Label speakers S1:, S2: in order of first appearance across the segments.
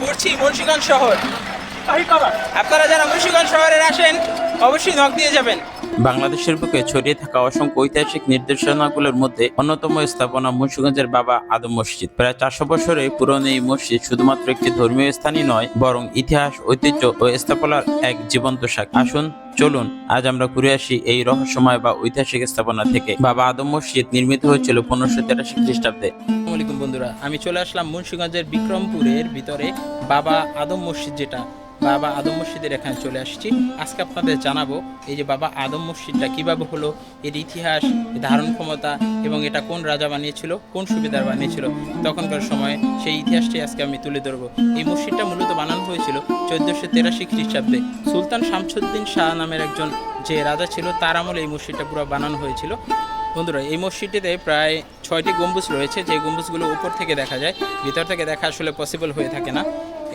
S1: ঘুরছি মুন্সিগঞ্জ শহর। আপনারা যারা মুন্সিগঞ্জ শহরে আসেন, অবশ্যই নখ দিয়ে যাবেন। বাংলাদেশের বুকে ছড়িয়ে থাকা অসংখ্য ঐতিহাসিক নির্দেশনাগুলোর মধ্যে অন্যতম স্থাপনা মুন্সিগঞ্জের বাবা আদম মসজিদ। প্রায় চারশো বছরে পুরনো এই মসজিদ শুধুমাত্র একটি ধর্মীয় স্থানই নয়, বরং ইতিহাস, ঐতিহ্য ও স্থাপনার এক জীবন্ত শাখা। আসুন চলুন, আজ আমরা ঘুরে আসি এই রহস্যময় বা ঐতিহাসিক স্থাপনা থেকে। বাবা আদম মসজিদ নির্মিত হয়েছিল পনেরোশো তেরাশি খ্রিস্টাব্দে। বন্ধুরা, আমি চলে আসলাম মুন্সিগঞ্জের বিক্রমপুরের ভিতরে বাবা আদম মসজিদ যেটা। বাবা আদম মসজিদের এখানে চলে আসছি। আজকে আপনাদের জানাব এই যে বাবা আদম মসজিদটা কীভাবে হলো, এর ইতিহাস ধারণ ক্ষমতা এবং এটা কোন রাজা বানিয়েছিল, কোন সুবিধার বানিয়েছিল। তখনকার সময় সেই ইতিহাসটি আজকে আমি তুলে ধরবো। এই মসজিদটা মূলত বানানো হয়েছিল চোদ্দোশো তেরাশি খ্রিস্টাব্দে। সুলতান শামসুদ্দিন শাহ নামের একজন যে রাজা ছিল, তার আমলে এই মসজিদটা পুরো বানানো হয়েছিল। বন্ধুরা, এই মসজিদটিতে প্রায় ছয়টি গম্বুজ রয়েছে, যে গম্বুজগুলো উপর থেকে দেখা যায়, ভিতর থেকে দেখা আসলে পসিবল হয়ে থাকে না।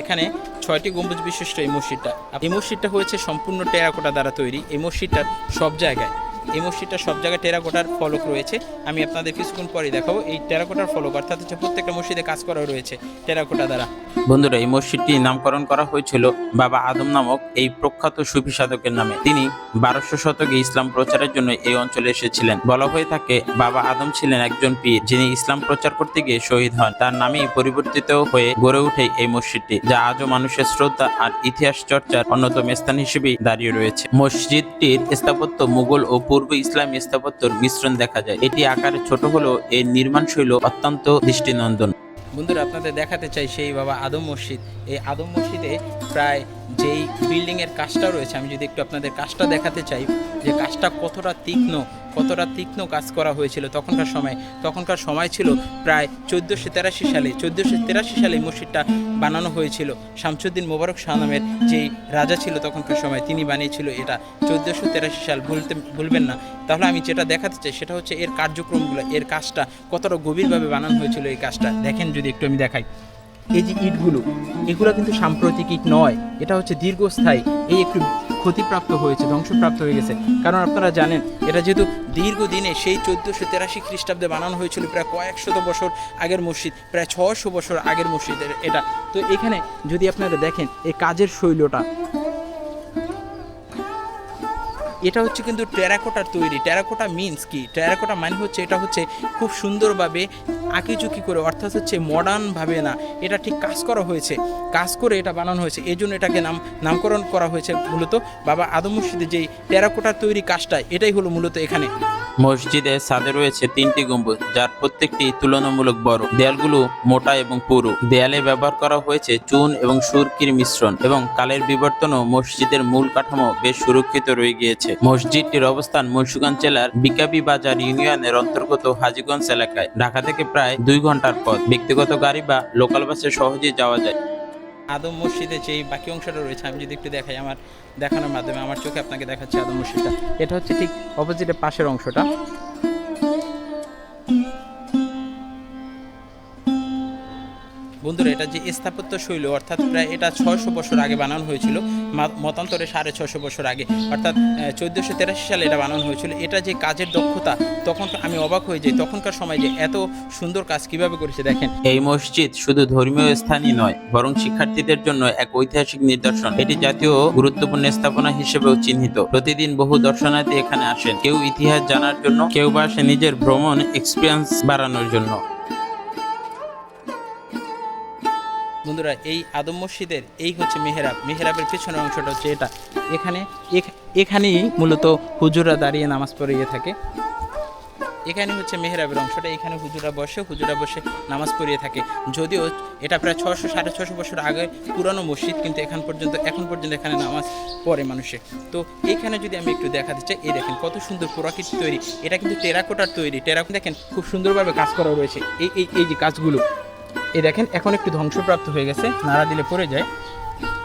S1: এখানে ছয়টি গম্বুজ বিশিষ্ট এই মসজিদটা। এই মসজিদটা হয়েছে সম্পূর্ণ টেরাকোটা দ্বারা তৈরি। এই মসজিদটার সব জায়গায়। এই মসজিদটা সব জায়গায় টেরাকোটার ফলক রয়েছে। আমি আপনাদের কিছুক্ষণ পরে দেখাবো। এই টেরাকোটার ফলক, অর্থাৎ হচ্ছে প্রত্যেকটা মসজিদে কাজ করা রয়েছে টেরাকোটা দ্বারা। বন্ধুরা, এই মসজিদটি নামকরণ করা হয়েছিল বাবা আদম নামক এই প্রখ্যাত সুফি সাধকের নামে। তিনি বারোশো শতকে ইসলাম প্রচারের জন্য এই অঞ্চলে এসেছিলেন। বলা হয়ে থাকে, বাবা আদম ছিলেন একজন পীর, যিনি ইসলাম প্রচার করতে গিয়ে শহীদ হন। তার নামেই পরিবর্তিত হয়ে গড়ে ওঠে এই মসজিদটি, যা আজও মানুষের শ্রদ্ধা আর ইতিহাস চর্চার অন্যতম স্থান হিসেবে দাঁড়িয়ে রয়েছে। মসজিদটির স্থাপত্য মুঘল ও পূর্ব ইসলামী স্থাপত্যর মিশ্রণ দেখা যায়। এটি আকারে ছোট হলেও এর নির্মাণ শৈল অত্যন্ত দৃষ্টিনন্দন। বন্ধুরা, আপনাদের দেখাতে চাই সেই বাবা আদম মসজিদ। এই আদম মসজিদে প্রায় যেই বিল্ডিংয়ের কাজটা রয়েছে, আমি যদি একটু আপনাদের কাজটা দেখাতে চাই, যে কাজটা কতটা তীক্ষ্ণ কতটা তীক্ষ্ণ কাজ করা হয়েছিল তখনকার সময়? তখনকার সময় ছিল প্রায় চোদ্দোশো তেরাশি সালে। চোদ্দোশো তেরাশি সালে মসজিদটা বানানো হয়েছিল। শামসুদ্দিন মোবারক শাহ নামের যেই রাজা ছিল তখনকার সময়, তিনি বানিয়েছিল এটা। চোদ্দোশো তেরাশি সাল ভুলতে ভুলবেন না। তাহলে আমি যেটা দেখাতে চাই সেটা হচ্ছে এর কার্যক্রমগুলো, এর কাজটা, কতটা গভীরভাবে বানানো হয়েছিল এই কাজটা? দেখেন যদি একটু আমি দেখাই। এই যে ইটগুলো, এগুলো কিন্তু সাম্প্রতিক ইট নয়। এটা হচ্ছে দীর্ঘস্থায়ী। এই একটু ক্ষতিপ্রাপ্ত হয়েছে, ধ্বংসপ্রাপ্ত হয়ে গেছে। কারণ আপনারা জানেন, এটা যেহেতু দীর্ঘদিনে সেই চোদ্দোশো তেরাশি খ্রিস্টাব্দে বানানো হয়েছিল, প্রায় কয়েকশত বছর আগের মসজিদ, প্রায় ছশো বছর আগের মসজিদের এটা। তো এখানে যদি আপনারা দেখেন, এই কাজের শৈলটা এটা হচ্ছে কিন্তু টেরাকোটার তৈরি। টেরাকোটা মিন্স কি? টেরাকোটা মানে হচ্ছে, এটা হচ্ছে খুব সুন্দরভাবে আঁকিচুকি করে, অর্থাৎ হচ্ছে মডার্নভাবে না, এটা ঠিক কাজ করা হয়েছে। কাজ করে এটা বানানো হয়েছে। এই জন্য এটাকে নাম, নামকরণ করা হয়েছে মূলত বাবা আদম মসজিদে যেই টেরাকোটার তৈরি কাজটা এটাই হলো মূলত এখানে। মসজিদের ছাদে রয়েছে তিনটি গম্বুজ, যার প্রত্যেকটি তুলনামূলক বড়। দেয়ালগুলো মোটা এবং পুরু। দেয়ালে ব্যবহার করা হয়েছে চুন এবং সুরকির মিশ্রণ এবং কালের বিবর্তনও মসজিদের মূল কাঠামো বেশ সুরক্ষিত রয়ে গিয়েছে। মসজিদটির অবস্থান মুন্সুগঞ্জ জেলার বিকাবি বাজার ইউনিয়নের অন্তর্গত হাজিগঞ্জ এলাকায়। ঢাকা থেকে প্রায় দুই ঘণ্টার পথ। ব্যক্তিগত গাড়ি বা লোকাল বাসে সহজে যাওয়া যায়। আদম মসজিদে যেই বাকি অংশটা রয়েছে, আমি যদি একটু দেখাই আমার দেখানোর মাধ্যমে, আমার চোখে আপনাকে দেখাচ্ছি আদম মসজিদটা। এটা হচ্ছে ঠিক অপোজিটের পাশের অংশটা। বন্ধুরা, এটা যে স্থাপত্য শৈলী, অর্থাৎ প্রায় এটা ছয়শো বছর আগে বানানো হয়েছিল মতান্তরে সাড়ে ছশো বছর আগে, অর্থাৎ চোদ্দোশো তেরাশি সালে এটা বানানো হয়েছিল। এটা যে কাজের দক্ষতা, তখন আমি অবাক হয়ে যাই, তখনকার সময় যে এত সুন্দর কাজ কীভাবে করেছে, দেখেন। এই মসজিদ শুধু ধর্মীয় স্থানই নয়, বরং শিক্ষার্থীদের জন্য এক ঐতিহাসিক নিদর্শন। এটি জাতীয় গুরুত্বপূর্ণ স্থাপনা হিসেবেও চিহ্নিত। প্রতিদিন বহু দর্শনার্থী এখানে আসেন। কেউ ইতিহাস জানার জন্য, কেউ বা আসে নিজের ভ্রমণ এক্সপিরিয়েন্স বাড়ানোর জন্য। বন্ধুরা, এই আদম মসজিদের এই হচ্ছে মেহরাব। মেহরাবের পেছনের অংশটা হচ্ছে এটা। এখানে এখ- এখানেই মূলত হুজুরা দাঁড়িয়ে নামাজ পড়িয়ে থাকে। এখানে হচ্ছে মেহরাবের অংশটা। এখানে হুজুরা বসে হুজুরা বসে নামাজ পড়িয়ে থাকে। যদিও এটা প্রায় ছশো সাড়ে ছশো বছর আগে পুরানো মসজিদ, কিন্তু এখন পর্যন্ত এখন পর্যন্ত এখানে নামাজ পড়ে মানুষে। তো এখানে যদি আমি একটু দেখাতে চাই, এই দেখেন কত সুন্দর পুরাকৃতি তৈরি। এটা কিন্তু টেরাকোটার তৈরি। টেরাকোটা দেখেন, খুব সুন্দরভাবে কাজ করা রয়েছে। এই এই এই যে কাজগুলো এই দেখেন এখন একটু ধ্বংসপ্রাপ্ত হয়ে গেছে নাড়া দিলে পড়ে যায়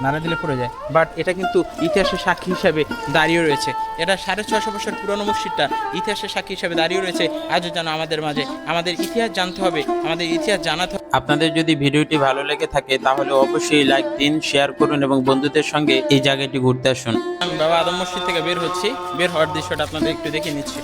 S1: নাড়া দিলে পড়ে যায়। বাট এটা কিন্তু ইতিহাসের সাক্ষী হিসাবে দাঁড়িয়ে রয়েছে। এটা সাড়ে ছশো বছর পুরনো মসজিদটা ইতিহাসের সাক্ষী হিসাবে দাঁড়িয়ে রয়েছে। আজও যেন আমাদের মাঝে আমাদের ইতিহাস জানতে হবে আমাদের ইতিহাস জানাতে হবে। আপনাদের যদি ভিডিওটি ভালো লেগে থাকে তাহলে অবশ্যই লাইক দিন শেয়ার করুন এবং বন্ধুদের সঙ্গে এই জায়গাটি ঘুরতে আসুন। আমি বাবা আদম মসজিদ থেকে বের হচ্ছি। বের হওয়ার দৃশ্যটা আপনাদের একটু দেখে নিচ্ছি।